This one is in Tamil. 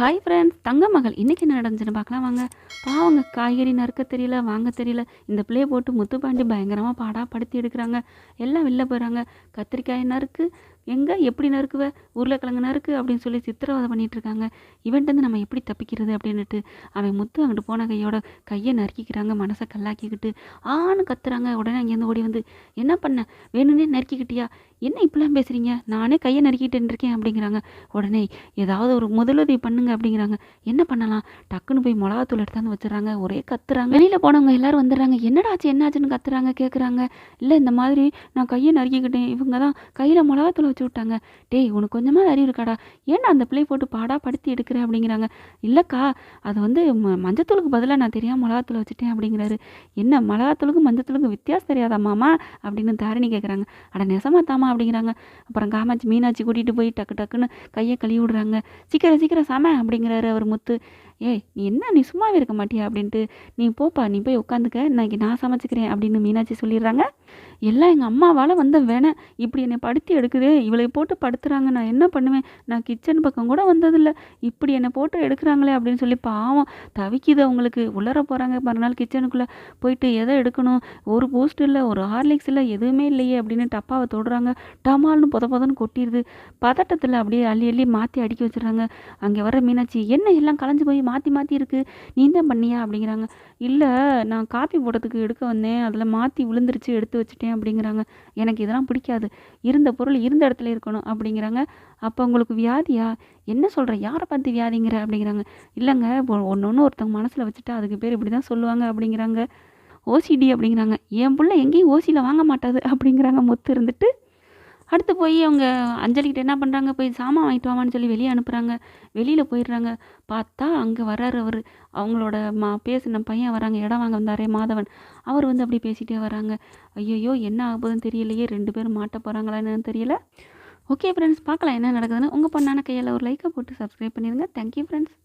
ஹாய் ஃப்ரெண்ட்ஸ் தங்க மகள். இன்றைக்கி என்ன நடந்துச்சுன்னு பார்க்கலாம். வாங்க. பாவங்க காய்கறி நறுக்க தெரியல வாங்க தெரியல. இந்த பிள்ளைய போட்டு முத்துப்பாண்டி பயங்கரமாக பாடா படுத்தி எடுக்கிறாங்க. எல்லாம் வெளில போயிடறாங்க. கத்திரிக்காய் நறுக்கு எங்கே? எப்படி நறுக்குவ? உருளைக்கிழங்கு நறுக்கு அப்படின்னு சொல்லி சித்திரவதை பண்ணிட்டு இருக்காங்க இவன்ட்டு நம்ம எப்படி தப்பிக்கிறது அப்படின்னுட்டு அவன் முத்து அங்கிட்டு போன கையோட கையை நறுக்கிக்கிறாங்க. மனசை கல்லாக்கிக்கிட்டு ஆன்னு கத்துறாங்க. உடனே அங்கேருந்து ஓடி வந்து என்ன பண்ண? வேணும்னே நறுக்கிக்கிட்டியா? என்ன இப்படிலாம் பேசுகிறீங்க நானே கையை நறுக்கிட்டு இருக்கேன் அப்படிங்கிறாங்க. உடனே ஏதாவது ஒரு முதலுதவி பண்ணுங்க அப்படிங்கிறாங்க. என்ன பண்ணலாம்? டக்குன்னு போய் மிளகாத்தூள் எடுத்தாந்து வச்சுறாங்க ஒரே கத்துறாங்க. வெளியில் போனவங்க எல்லாரும் வந்துடுறாங்க. என்னடா ஆச்சு? என்னாச்சுன்னு கத்துறாங்க? கேட்குறாங்க இல்லை இந்த மாதிரி நான் கையை நறுக்கிக்கிட்டேன். இவங்க தான் கையில் மிளகாத்தூள் வச்சு விட்டாங்க. டேய் உனக்கு கொஞ்சமாக அறிவு இருக்காடா. ஏன்டா அந்த பிள்ளை போட்டு பாடா படுத்தி எடுக்கிறேன் அப்படிங்கிறாங்க. இல்லைக்கா அது வந்து ம மஞ்சத்தூளுக்கு பதிலாக நான் தெரியாமல் மிளகாத்தூள் வச்சுட்டேன் அப்படிங்கிறாரு. என்ன மிளகாத்தூளுக்கு மஞ்சத்தூளுக்கு வித்தியாசம் தெரியாதா மாமா? அப்படின்னு தாரிணி கேட்குறாங்க அட நெசமா தாமா அப்படிங்கிறாங்க. அப்புறம் காமாட்சி மீனாட்சி கூட்டிகிட்டு போய் டக்கு டக்குன்னு கையை கழுவி விடுறாங்க. சீக்கிரம் சீக்கிரம் சாம அப்படிங்கிறாரு அவர் முத்து. ஏய் நீ என்ன நீ சும்மாவே இருக்க மாட்டியா அப்படின்ட்டு நீ போப்பா நீ போய் உட்காந்துக்க இன்னைக்கு நான் சமைச்சிக்கிறேன் அப்படின்னு மீனாட்சி சொல்லிடுறாங்க. எல்லாம் எங்கள் அம்மாவால் வந்த வேணை இப்படி என்னை படுத்தி எடுக்குதே இவளை போட்டு படுத்துறாங்க நான் என்ன பண்ணுவேன்? நான் கிச்சன் பக்கம் கூட வந்ததில்லை. இப்படி என்னை போட்டு எடுக்கிறாங்களே அப்படின்னு சொல்லி பாவம் தவிக்குது அவங்களுக்கு. உள்ளர போகிறாங்க மறுநாள் கிச்சனுக்குள்ளே போயிட்டு எதை எடுக்கணும்? ஒரு பூஸ்ட் இல்லை ஒரு ஹார்லிக்ஸ் இல்லை எதுவுமே இல்லையே அப்படின்னு டப்பாவை தொடுறாங்க. டமால்னு பொத பொதன்னு கொட்டிடுது. பதட்டத்தில் அப்படியே அள்ளி அள்ளி மாற்றி அடுக்கி வச்சிடுறாங்க. அங்கே வர மீனாட்சி என்ன எல்லாம் கலைஞ்சு போய் மாற்றி மாற்றி இருக்குது நீ தான் பண்ணியா? அப்படிங்கிறாங்க. இல்லை நான் காப்பி போடுறதுக்கு எடுக்க வந்தேன். அதில் மாற்றி விழுந்துருச்சு எடுத்து வச்சுட்டேன் அப்படிங்கிறாங்க. எனக்கு இதெல்லாம் பிடிக்காது. இருந்த பொருள் இருந்த இடத்துல இருக்கணும் அப்படிங்கிறாங்க. அப்போ உங்களுக்கு வியாதியா? என்ன சொல்கிற யாரை பார்த்து வியாதிங்கிற? அப்படிங்கிறாங்க. இல்லைங்க ஒன்று ஒன்று ஒருத்தவங்க மனசில் வச்சுட்டா அதுக்கு பேர் இப்படி தான் சொல்லுவாங்க அப்படிங்கிறாங்க. ஓசிடி அப்படிங்கிறாங்க. என் பிள்ளை எங்கேயும் ஓசியில் வாங்க மாட்டாது அப்படிங்கிறாங்க. முத்து இருந்துட்டு அடுத்து போய் அவங்க அஞ்சலிக்கிட்ட என்ன பண்ணுறாங்க போய் சாமான் வாங்கிட்டு வாமான்னு சொல்லி வெளியே அனுப்புகிறாங்க வெளியில் போயிடுறாங்க. பார்த்தா அங்கே வர்றாரு அவர். அவங்களோட மா பேசின பையன் வராங்க. இடம் வாங்க வந்தாரே மாதவன். அவர் வந்து அப்படி பேசிகிட்டே வராங்க. ஐயையோ என்ன ஆகுதுன்னு தெரியலையே. ரெண்டு பேரும் மாட்ட போகிறாங்களா என்னன்னு தெரியல. ஓகே ஃப்ரெண்ட்ஸ் பார்க்கலாம் என்ன நடக்குதுன்னு. உங்கள் பொண்ணான கையில் ஒரு லைக்கை போட்டு சப்ஸ்கிரைப் பண்ணிடுங்க. Thank you friends